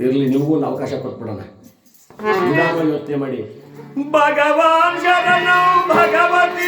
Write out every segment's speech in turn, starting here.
ಇರ್ಲಿ ನಿಮಗೂ ಒಂದು ಅವಕಾಶ ಕೊಟ್ಬಿಡೋಣ. ಯೋಚನೆ ಮಾಡಿ. ಭಗವಾನ್ ಶರಣೌ ಭಗವತಿ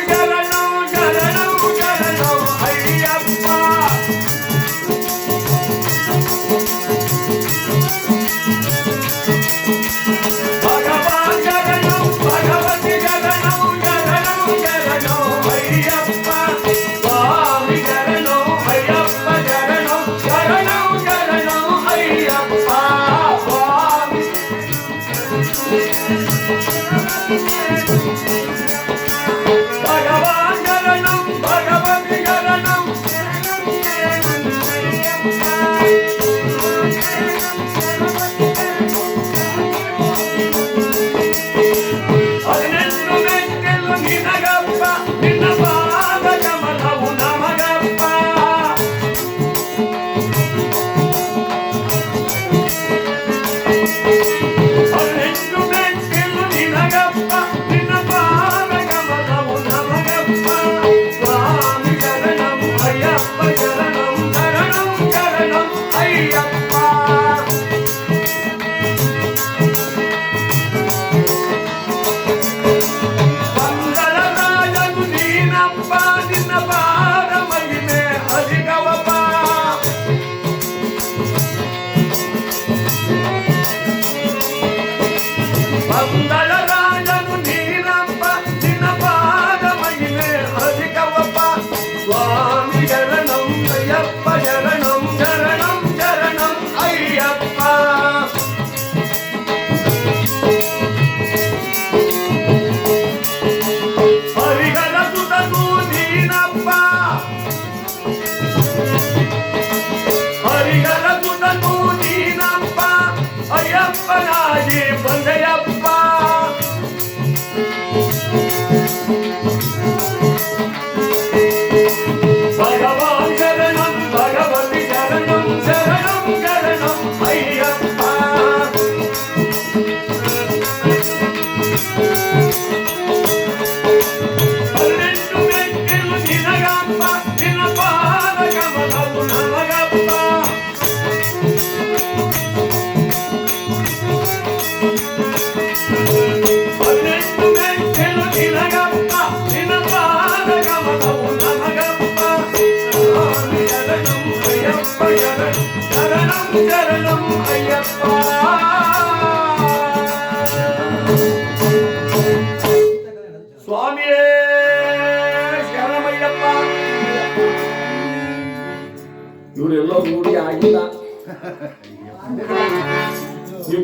ಶರಣಂ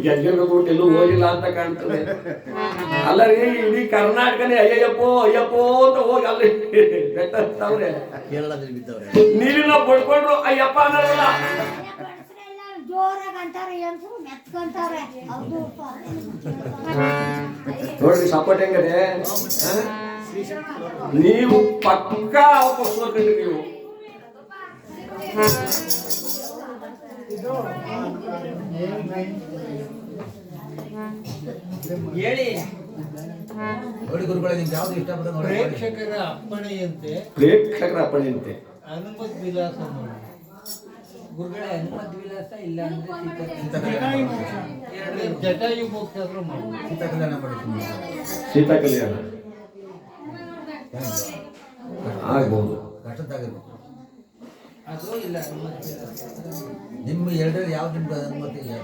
ನೀವು ಗೆದ್ದಿರ್ಬೇಕು ಎಲ್ಲೂ ಹೋಗಿಲ್ಲ ಅಂತ ಕಾಣ್ತದೆ. ಅಲ್ಲ ರೀ ಇಡೀ ಕರ್ನಾಟಕನೇ ಅಯ್ಯಯ್ಯಪ್ಪೋ ಅಯ್ಯಪ್ಪೋ ಅಂತ ಹೋಗಿ ಅಲ್ಲಿ ಬೆಟ್ಟ ನೀರಿನ ಪಡ್ಕೊಂಡ್ರು ಅಯ್ಯಪ್ಪ ಅನ್ನೋದಿಲ್ಲ ನೋಡ್ರಿ ಸಪೋರ್ಟ್ ಹೆಂಗದೆ? ನೀವು ಪಕ್ಕ ಅವಕಾಶ ನೀವು. ಹೇಳಿ. ನೋಡಿ ಗುರುಗಳೇ ನಿಮ್ಗೆ ಯಾವ್ದು ಇಷ್ಟಪಡ ನೋಡಿ. ಪ್ರೇಕ್ಷಕರ ಅಪ್ಪಣೆಯಂತೆ. ಪ್ರೇಕ್ಷಕರ ಅಪ್ಪಣೆಯಂತೆ. ಅನುಮದ್ ವಿಲಾಸ ನೋಡಿ. ಗುರುಗಳೇ ಹನುಮದ್ ವಿಲಾಸ ಇಲ್ಲ ಅಂದ್ರೆ ಜಟಾಯು ಮೋಕ್ಷ ಆದ್ರೂ ಮಾಡಿ. ಸೀತಾ ಕಲ್ಯಾಣ ಮಾಡಿ ಸೀತಾ ಕಲ್ಯಾಣ ಆಗ್ಬಹುದು ಕಷ್ಟದಾಗಿರ್ಬೇಕು ಅದು ಇಲ್ಲ ಹನುಮದ್ ವಿಲಾಸ ನಿಮ್ಮ ಎರಡರಲ್ಲಿ ಯಾವ ನಿಮ್ಗೆ ಅನುಮತಿ ಇಲ್ಲ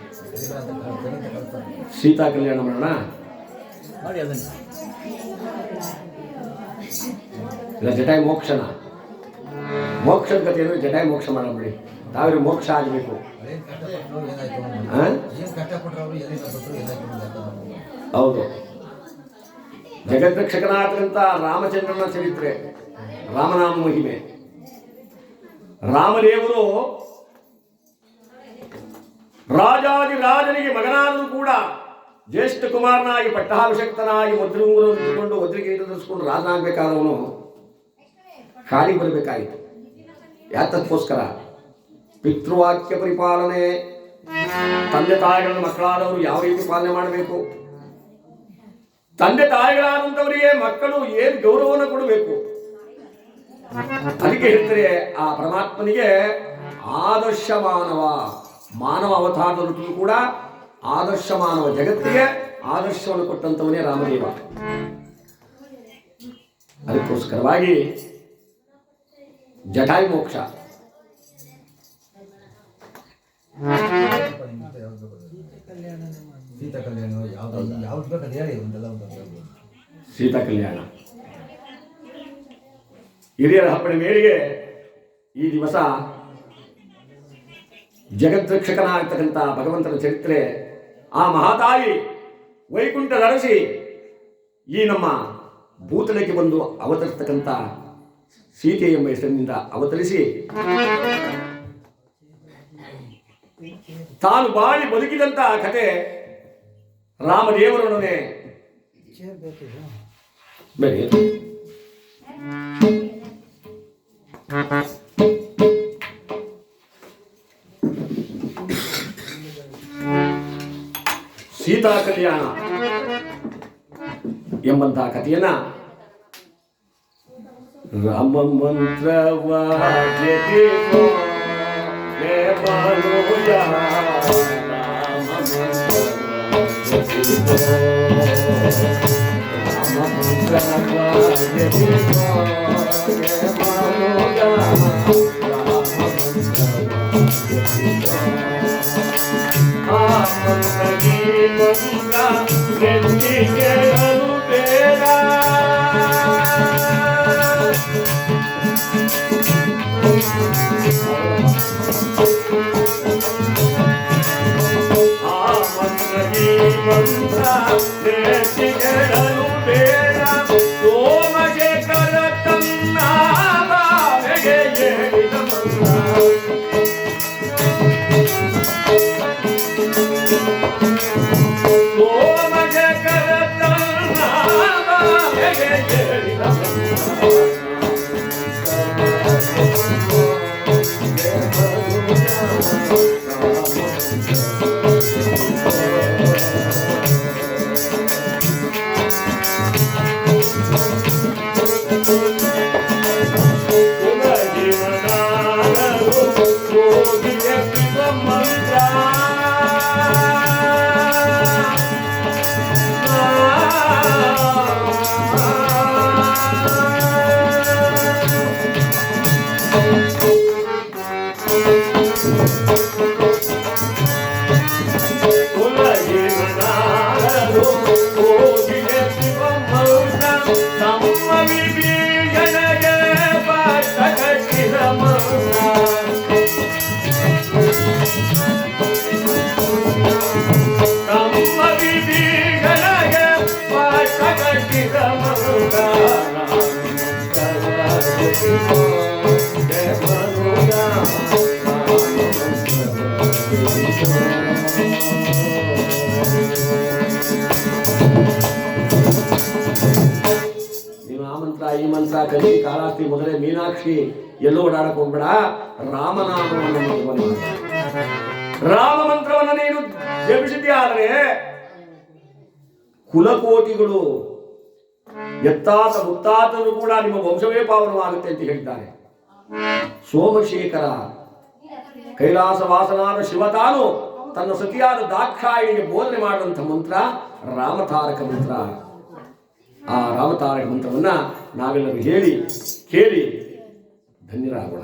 ಸೀತಾ ಕಲ್ಯಾಣ ಮಾಡೋಣ? ಮಾಡಿ ಅದನ್ನು. ಇಲ್ಲ ಜಟಾಯಿ ಮೋಕ್ಷನ. ಮೋಕ್ಷದ ಕಥೆ ಅಂದ್ರೆ ಜಟಾಯಿ ಮೋಕ್ಷ ಮಾಡಬೇಡಿ ತಾವ್ರಿ ಮೋಕ್ಷ ಆಗಬೇಕು. ಏನು? ಏನು. ಹೌದು. ಜಗದ್ರಕ್ಷಕನಾದಂಥ ರಾಮಚಂದ್ರನ ಚರಿತ್ರೆ ರಾಮನಾಮ ಮಹಿಮೆ. ರಾಮದೇವರು ರಾಜಾದಿ ರಾಜನಿಗೆ ಮಗನಾದರೂ ಕೂಡ ಜ್ಯೇಷ್ಠ ಕುಮಾರನಾಗಿ ಪಟ್ಟಾಭಿಷಕ್ತನಾಗಿ ಮುದ್ರುಂಗುರವನ್ನು ಇಟ್ಟುಕೊಂಡು ಒದ್ರಿಗೆ ಧರಿಸ್ಕೊಂಡು ರಾಜನಾಗಬೇಕಾದವನು ಖಾಲಿ ಬರಬೇಕಾಯಿತು ಯಾತಕ್ಕೋಸ್ಕರ ಪಿತೃವಾಕ್ಯ ಪರಿಪಾಲನೆ ತಂದೆ ತಾಯಿಗಳ ಮಕ್ಕಳಾದವರು ಯಾವ ರೀತಿ ಪಾಲನೆ ಮಾಡಬೇಕು ತಂದೆ ತಾಯಿಗಳಾದಂಥವರಿಗೆ ಮಕ್ಕಳು ಏನು ಗೌರವವನ್ನು ಕೊಡಬೇಕು ಅದಕ್ಕೆ ಹೇಳ್ತಾರೆ ಆ ಪರಮಾತ್ಮನಿಗೆ ಆದರ್ಶ ಮಾನವ ಮಾನವ ಅವತಾರದಲ್ಲೂ ಕೂಡ ಆದರ್ಶ ಮಾನವ ಜಗತ್ತಿಗೆ ಆದರ್ಶವನ್ನು ಕೊಟ್ಟಂತವನೇ ರಾಮದೇವ. ಅದಕ್ಕೋಸ್ಕರವಾಗಿ ಜಟಾಯು ಮೋಕ್ಷ. ಸೀತಾ ಕಲ್ಯಾಣ ಯಾವ್ದು ಯಾವ್ದು ಬೇಕಾದ್ರೆ ಹೇಳಿ ಒಂದೆಲ್ಲ ಒಂದು ಹೇಳ್ಬೋದು. ಸೀತಾ ಕಲ್ಯಾಣ ಹಿರಿಯರ ಹಬ್ಬದ ಮೇರೆಗೆ ಈ ದಿವಸ ಜಗದ್ರಕ್ಷಕನಾಗಿರ್ತಕ್ಕಂಥ ಭಗವಂತನ ಚರಿತ್ರೆ ಆ ಮಹಾತಾಯಿ ವೈಕುಂಠ ನರಸಿ ಈ ನಮ್ಮ ಭೂತಳಕ್ಕೆ ಬಂದು ಅವತರಿಸ್ತಕ್ಕಂಥ ಸೀತೆ ಎಂಬ ಹೆಸರಿನಿಂದ ಅವತರಿಸಿ ತಾನು ಬಾಳಿ ಬದುಕಿದಂಥ ಕತೆ ರಾಮದೇವರೊಡನೆ. ಬನ್ನಿ. ಸೀತಾ ಕಲ್ಯಾಣ ಎಂಬಂತಹ ಕಥೆಯನ್ನ ರಾಮ ಮಂತ್ರವಾದ್ಯತೆ ధర్మముగా వెతికెను పేరా. ఆ మంత్రమీ మంత్ర నేతికెను ಮಂತ್ರ ಕಾಳಾಸ್ತಿ ಮೊದಲೇ ಮೀನಾಕ್ಷಿ ಎಲ್ಲೋ ಓಡಾಡಕ್ ಹೋಗ್ಬೇಡ. ರಾಮನಾಮವನ್ನು ರಾಮ ಮಂತ್ರವನ್ನು ನೀನು ಜಪಿಸಿದ್ದೆ ಕುಲಕೋಟಿಗಳು ಎತ್ತಾತ ಮುತ್ತಾತರು ಕೂಡ ನಿಮ್ಮ ವಂಶವೇ ಪಾವನವಾಗುತ್ತೆ ಅಂತ ಹೇಳಿದ್ದಾರೆ ಸೋಮಶೇಖರ ಕೈಲಾಸ ವಾಸನಾದ ಶಿವತಾನು ತನ್ನ ಸತಿಯಾದ ದಾಕ್ಷಾಯಿಣಿಗೆ ಬೋಧನೆ ಮಾಡುವಂಥ ಮಂತ್ರ ರಾಮತಾರಕ ಮಂತ್ರ. ಆ ರಾಮತಾರಕ ಮಂತ್ರವನ್ನ ನಾವೆಲ್ಲರೂ ಹೇಳಿ ಕೇಳಿ. ಧನ್ಯರಾಗೋಣ.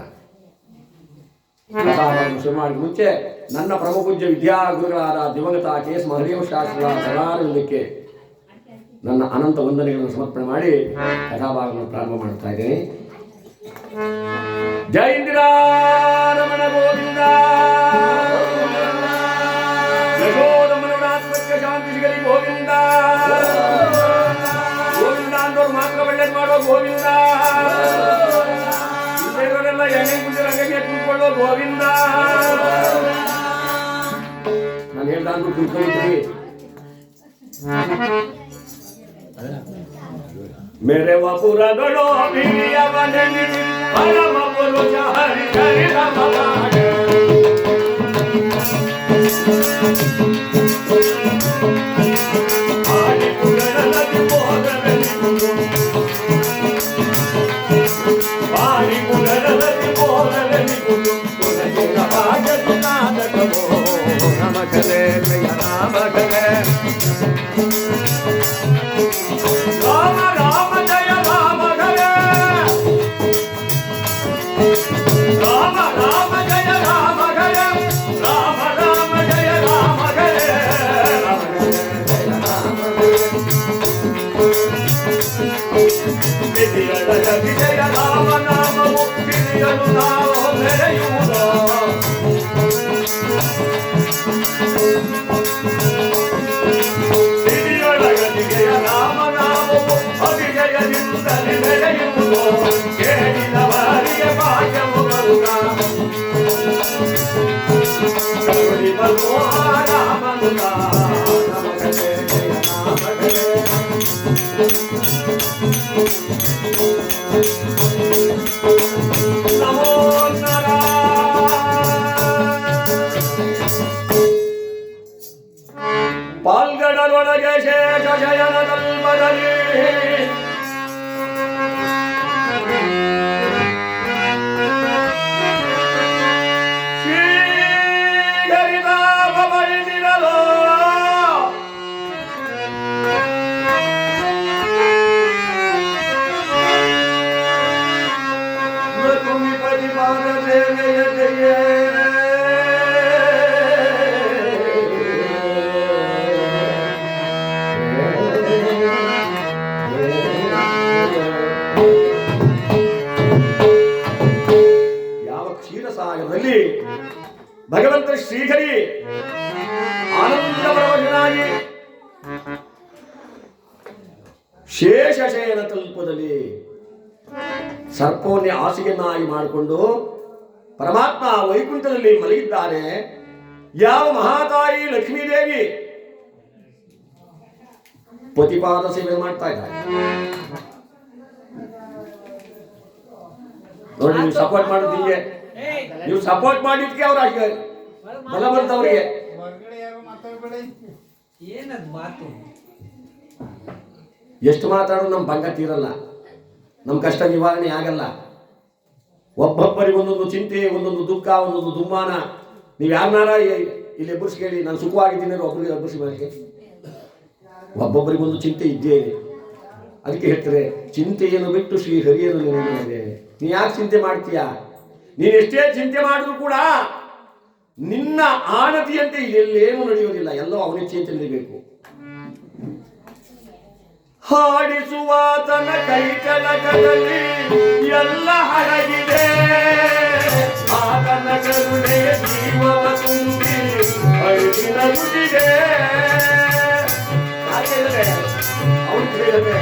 ಶುರು ಮಾಡಿ ಮುಂಚೆ ನನ್ನ ಪ್ರಮಪೂಜ್ಯ ವಿದ್ಯಾಗುರುಗಳಾದ ದಿವಂಗತ ಕೆ ಎಸ್ ಮಹದೇವ ಸದಾನಂದಕ್ಕೆ ನನ್ನ ಅನಂತ ವಂದನೆಗಳನ್ನು ಸಮರ್ಪಣೆ ಮಾಡಿ ಕಥಾಭಾಗವನ್ನು ಪ್ರಾರಂಭ ಮಾಡ್ತಾ ಇದ್ದೇನೆ. ಜೈ ಇಂದಿರಾ ರಮಣ ಗೋವಿಂದ. ಒಳ್ಳೇದು ಮಾಡೋ ಗೋವಿಂದ ಇಲ್ಲಿರೋರೆಲ್ಲ ಎಣ್ಣೆ ಕುಂಡಿ ರಂಗಕ್ಕೆ ಕೂತ್ಕೊಳ್ಳೋ ಗೋವಿಂದ ನಾನು ಹೇಳ್ದ ಅಂದ್ರು ಕೂತ್ಕೊಂಡಿದ್ರಿ ಮೇರೆ ವಪುರಗಳು ಬಿರಿಯವನೆನಿ ಪರಮ ಪುರುಷ ಹರಿ ಹರಿ ರಮ ಮಾಡೆ. ಆಡಿ ಪುರದಲ್ಲಿ ಬೋಧದಲ್ಲಿ ಗುರು. ಆಡಿ Maria. ಕ್ಷೀರಸಾಗರದಲ್ಲಿ ಭಗವಂತ ಶ್ರೀಹರಿ ಆನಂದಪರವಶನಾಗಿ ಶೇಷಶಯನ ತಲುಪದಲ್ಲಿ ಸರ್ಪವನ್ನೇ ಹಾಸಿಗೆಯನ್ನಾಗಿ ಮಾಡಿಕೊಂಡು ಪರಮಾತ್ಮ ವೈಕುಂಠದಲ್ಲಿ ಮಲಗಿದ್ದಾರೆ. ಯಾವ ಮಹಾತಾಯಿ ಲಕ್ಷ್ಮೀದೇವಿ ಪತಿಪಾದ ಸೇವೆ ಮಾಡ್ತಾ ಇದ್ದಾರೆ. ನೋಡಿ ನೀವು ಸಪೋರ್ಟ್ ಮಾಡೋದಿಗೆ ನೀವು ಸಪೋರ್ಟ್ ಮಾಡಿದ್ಕೆ ಅವ್ರ ಬಲ ಬಂತವ್ರಿಗೆ ಏನದ್ ಮಾತು? ಎಷ್ಟು ಮಾತಾಡೋದು ನಮ್ಮ ಭಂಗ ತೀರಲ್ಲ. ನಮ್ಮ ಕಷ್ಟ ನಿವಾರಣೆ ಆಗಲ್ಲ. ಒಬ್ಬೊಬ್ಬರಿಗೆ ಒಂದೊಂದು ಚಿಂತೆ ಒಂದೊಂದು ದುಃಖ ಒಂದೊಂದು ದುಮ್ಮಾನ. ನೀವು ಯಾರನ್ನಾರ ಇಲ್ಲಿ ಎಬ್ಬರಿಸಿ ಕೇಳಿ. ನಾನು ಸುಖವಾಗಿದ್ದೀನಿ ಅಂದ್ರೆ ಒಬ್ಬರಿಗೆ ಎಬ್ಬರಿಸಿ ಬರಕ್ಕೆ ಒಬ್ಬೊಬ್ಬರಿಗೆ ಒಂದು ಚಿಂತೆ ಇದ್ದೇ ಇದೆ. ಅದಕ್ಕೆ ಹೇಳ್ತಾರೆ ಚಿಂತೆಯನ್ನು ಬಿಟ್ಟು ಶ್ರೀ ಹರಿಯನ್ನು ನೀ ಯಾಕೆ ಚಿಂತೆ ಮಾಡ್ತೀಯ? ನೀನು ಎಷ್ಟೇ ಚಿಂತೆ ಮಾಡಿದ್ರು ಕೂಡ ನಿನ್ನ ಆನತಿಯಂತೆ ಎಲ್ಲೇನು ನಡೆಯುವುದಿಲ್ಲ. ಎಲ್ಲೋ ಅವನೇ ಹಾಡಿಸುವ ನಡಿಬೇಕು ಹಾಡಿಸುವಾತನ ಕೈಚಲಕದಲ್ಲಿ ಎಲ್ಲ ಹರಗಿದೆ ಆತನ ಕರುಣೆ ಜೀವವ ತುಂಬಿ ರುಚಿದೆ ಅವನು ಹೇಳಿದ್ರೆ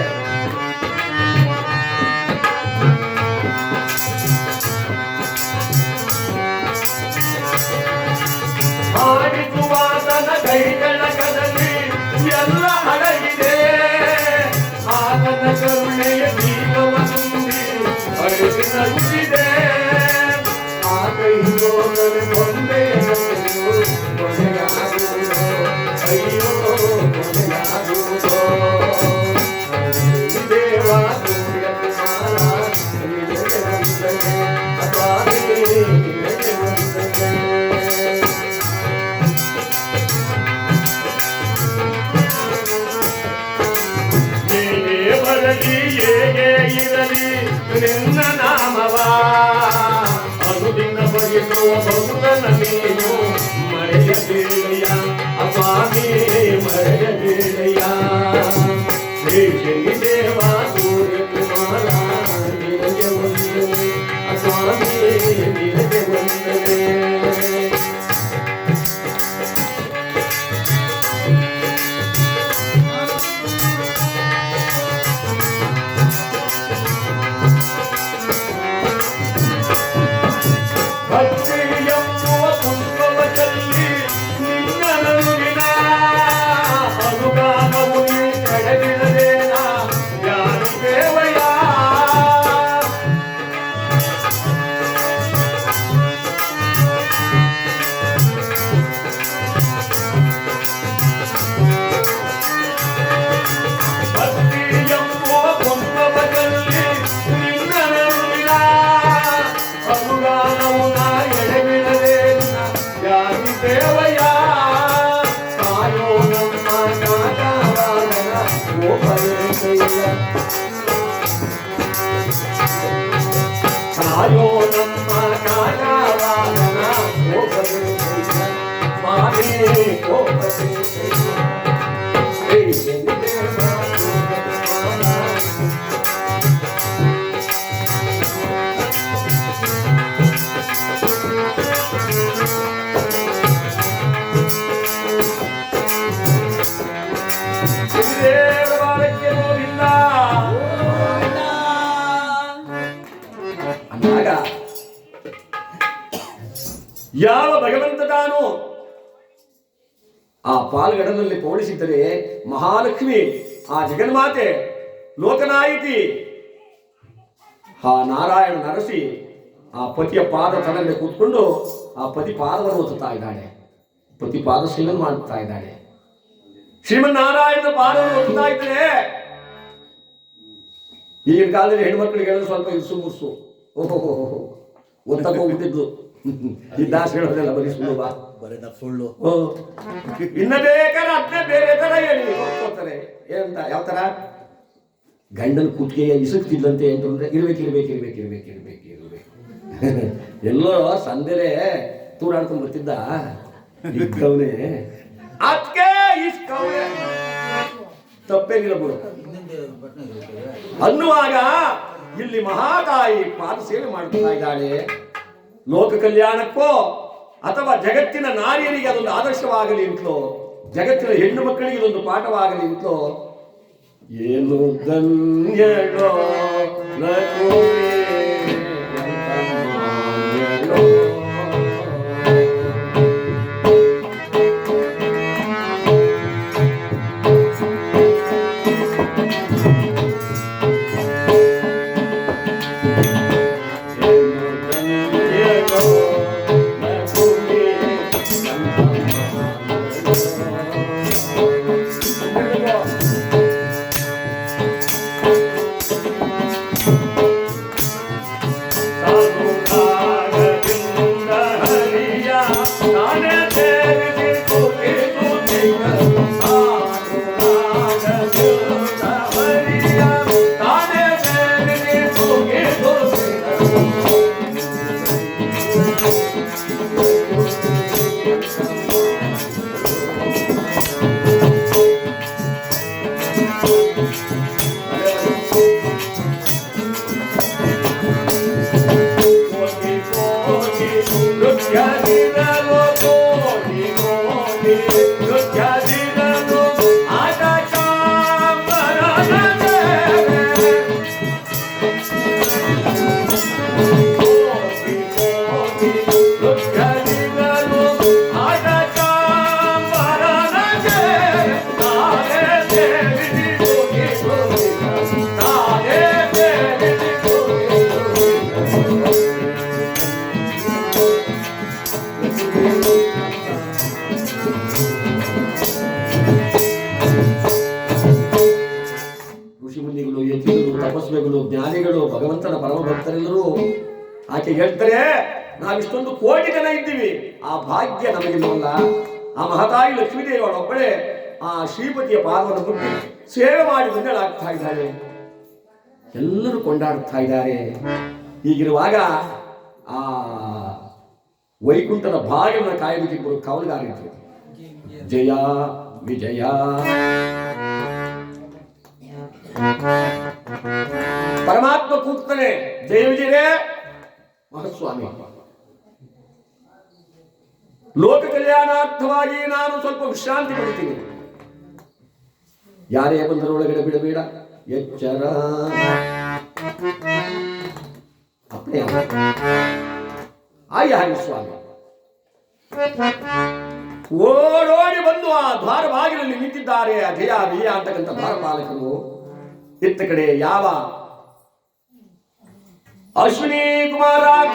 ಪಾಲ್ಗಡನಲ್ಲಿ ಪೌಳಿಸಿದ್ದರೆ ಮಹಾಲಕ್ಷ್ಮಿ. ಆ ಜಗನ್ಮಾತೆ ಲೋಕನಾಯಿತಿ ಆ ನಾರಾಯಣ ನರಸಿ ಆ ಪತಿಯ ಪಾದ ತಲೆಯಲ್ಲಿ ಕೂತ್ಕೊಂಡು ಆ ಪತಿ ಪಾದವನ್ನು ಒತ್ತುತ್ತಾ ಇದ್ದಾಳೆ. ಪತಿ ಪಾದ ಮಾಡುತ್ತಾ ಇದ್ದಾಳೆ. ಶ್ರೀಮನ್ನಾರಾಯಣನ ಪಾದವನ್ನು ಒತ್ತುತ್ತಾ ಇದ್ದಾರೆ ಈಗಿನ ಕಾಲದಲ್ಲಿ ಹೆಣ್ಮಕ್ಳಿಗೆ ಸ್ವಲ್ಪ ಇರ್ಸು ಮುರ್ಸು ಓಹೋ ಒತ್ತಕ್ಕೆ ಹೋಗ್ಬಿಟ್ಟಿದ್ದು. ಈ ದಾಸ ಹೇಳೋದೆಲ್ಲ ಬರೀ ಸುಳ್ಳು ಬಾ. ಬರೀ ನಾ ಸುಳ್ಳು. ಇನ್ನ ಬೇಕಾದ್ರೆ ಅದನ್ನೇ ಬೇರೆ ತರ ಹೇಳಿ. ಒಪ್ಕೋತಾರೆ ಏನಂತ ಯಾವ ತರ? ಗಂಡನ ಕುತ್ತಿಗೆಯ ಇಸುಕ್ತಿದ್ದಂತೆ ಅಂತಂದ್ರೆ ಇರ್ಬೇಕು ಇರ್ಬೇಕು ಇರ್ಬೇಕು ಇರ್ಬೇಕು ಇರ್ಬೇಕು ಇರ್ಬೇಕು. ಎಲ್ಲೋ ಸಂದೆಲೆ ತೂರಾಡ್ಕೊಂಡ್ ಬರ್ತಿದ್ದ. ಇಕ್ಕವನೇ ಅದಕ್ಕೆ ಇಸ್ಕವನೆ ತಪ್ಪೇನಿಲ್ಲ ಬಿಡು ಅನ್ನುವಾಗ ಇಲ್ಲಿ ಮಹಾತಾಯಿ ಪಾದ ಸೇವೆ ಮಾಡ್ತಾ ಇದ್ದಾಳೆ. ಲೋಕ ಕಲ್ಯಾಣಕ್ಕೋ ಅಥವಾ ಜಗತ್ತಿನ ನಾರಿಯರಿಗೆ ಅದೊಂದು ಆದರ್ಶವಾಗಲಿ ಅಂತಲೋ, ಜಗತ್ತಿನ ಹೆಣ್ಣು ಮಕ್ಕಳಿಗೆ ಇದೊಂದು ಪಾಠವಾಗಲಿ ಅಂತಲೋ, ಏನು ಧನ್ಯಳೋ ಋಷಿ ಮುನಿಗಳು, ಯತಿಗಳು, ತಪಸ್ವಿಗಳು, ಜ್ಞಾನಿಗಳು, ಭಗವಂತನ ಪರಮ ಭಕ್ತರೆಲ್ಲರೂ ಆಕೆ ಹೇಳ್ತಾರೆ, ನಾವಿಷ್ಟೊಂದು ಕೋಟಿ ಜನ ಇದ್ದೀವಿ. ಆ ಭಾಗ್ಯ ನಮಗಿಲ್ಲವಲ್ಲ ಆ ಮಹತಾಯಿ ಲಕ್ಷ್ಮೀದೇವಿ ಅವಳೊಬ್ಬಳೆ ಆ ಶ್ರೀಪತಿಯ ಪಾದವನ್ನು ಮುಟ್ಟಿ ಸೇವೆ ಮಾಡಿ ಬಂದಳಾಗ್ತಾ ಇದ್ದಾರೆ ಎಲ್ಲರೂ ಕೊಂಡಾಡ್ತಾ ಇದ್ದಾರೆ. ಹೀಗಿರುವಾಗ ಆ ವೈಕುಂಠದ ಭಾಗವನ್ನು ಕಾಯಬೇಕಿಬ್ಬರು ಕಾವಲುಗಾರಿದ್ರು ಜಯ ವಿಜಯ. ಪರಮಾತ್ಮ ಕೂಗ್ತಾನೆ. ಜಯ ವಿಜಯರೇ ಮಹಾಸ್ವಾಮಿ. ಲೋಕ ಕಲ್ಯಾಣಾರ್ಥವಾಗಿ ನಾನು ಸ್ವಲ್ಪ ವಿಶ್ರಾಂತಿ ಪಡಿತೀನಿ. ಯಾರೇ ಬಂದರೊಳಗಡೆ ಬಿಡಬೇಡ. ಎಚ್ಚರ. ಅಪ್ಪಣೆ ಆಯ್ಯ ಹಾಗೆ ಸ್ವಾಮಿ. ಓಡೋಡಿ ಬಂದು ಆ ದ್ವಾರ ಬಾಗಿಲಲ್ಲಿ ನಿಂತಿದ್ದಾರೆ ಅಜಯ ಜಯ ವಿಜಯ ಅಂತಕ್ಕಂಥ ದ್ವಾರಪಾಲಕರು. ಇತ್ತ ಕಡೆ ಯಾವ ಅಶ್ವಿನಿ ಕುಮಾರ